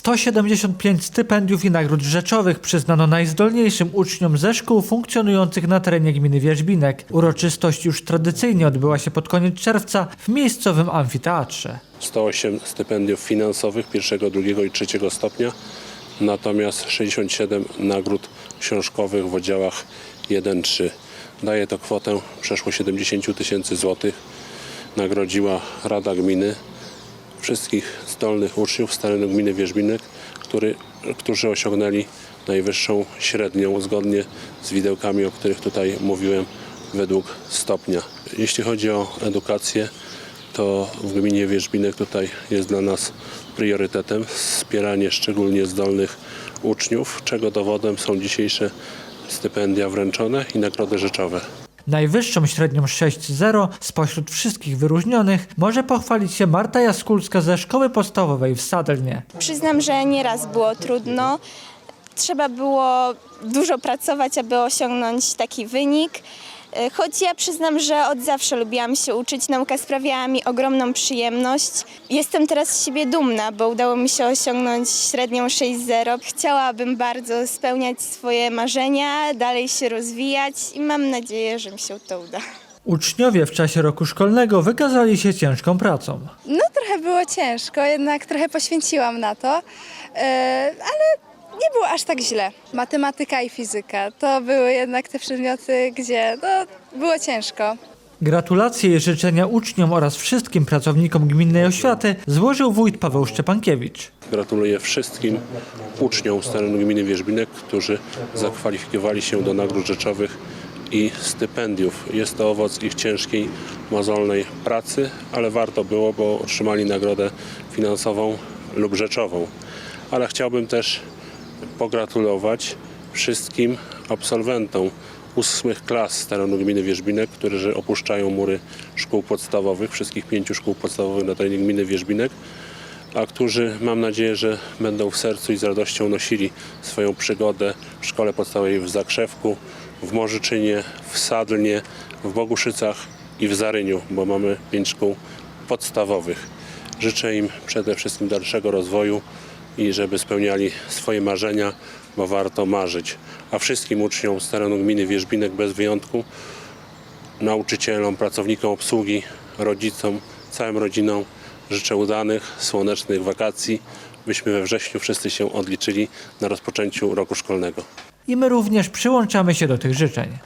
175 stypendiów i nagród rzeczowych przyznano najzdolniejszym uczniom ze szkół funkcjonujących na terenie gminy Wierzbinek. Uroczystość już tradycyjnie odbyła się pod koniec czerwca w miejscowym amfiteatrze. 108 stypendiów finansowych pierwszego, drugiego i trzeciego stopnia, natomiast 67 nagród książkowych w oddziałach 1-3. Daje to kwotę przeszło 70 tysięcy złotych. Nagrodziła Rada Gminy wszystkich zdolnych uczniów z terenu gminy Wierzbinek, który, którzy osiągnęli najwyższą średnią zgodnie z widełkami, o których tutaj mówiłem, według stopnia. Jeśli chodzi o edukację, to w gminie Wierzbinek tutaj jest dla nas priorytetem wspieranie szczególnie zdolnych uczniów, czego dowodem są dzisiejsze stypendia wręczone i nagrody rzeczowe. Najwyższą średnią 6.0 spośród wszystkich wyróżnionych może pochwalić się Marta Jaskulska ze szkoły podstawowej w Sadlnie. Przyznam, że nieraz było trudno. Trzeba było dużo pracować, aby osiągnąć taki wynik. E, Choć ja przyznam, że od zawsze lubiłam się uczyć, nauka sprawiała mi ogromną przyjemność. Jestem teraz z siebie dumna, bo udało mi się osiągnąć średnią 6.0. Chciałabym bardzo spełniać swoje marzenia, dalej się rozwijać i mam nadzieję, że mi się to uda. Uczniowie w czasie roku szkolnego wykazali się ciężką pracą. No trochę było ciężko, jednak trochę poświęciłam na to, e, ale było aż tak źle. Matematyka i fizyka to były jednak te przedmioty, gdzie no, było ciężko. Gratulacje i życzenia uczniom oraz wszystkim pracownikom gminnej oświaty złożył wójt Paweł Szczepankiewicz. Gratuluję wszystkim uczniom z terenu gminy Wierzbinek, którzy zakwalifikowali się do nagród rzeczowych i stypendiów. Jest to owoc ich ciężkiej, mozolnej pracy, ale warto było, bo otrzymali nagrodę finansową lub rzeczową. Ale chciałbym też pogratulować wszystkim absolwentom ósmych klas z terenu gminy Wierzbinek, którzy opuszczają mury szkół podstawowych, wszystkich pięciu szkół podstawowych na terenie gminy Wierzbinek a którzy mam nadzieję, że będą w sercu i z radością nosili swoją przygodę w szkole podstawowej w Zakrzewku, w Morzyczynie, w Sadlnie, w Boguszycach i w Zaryniu, bo mamy pięć szkół podstawowych. Życzę im przede wszystkim dalszego rozwoju i żeby spełniali swoje marzenia, bo warto marzyć. A wszystkim uczniom z terenu gminy Wierzbinek bez wyjątku nauczycielom, pracownikom obsługi, rodzicom, całym rodzinom życzę udanych, słonecznych wakacji, byśmy we wrześniu wszyscy się odliczyli na rozpoczęciu roku szkolnego. I my również przyłączamy się do tych życzeń.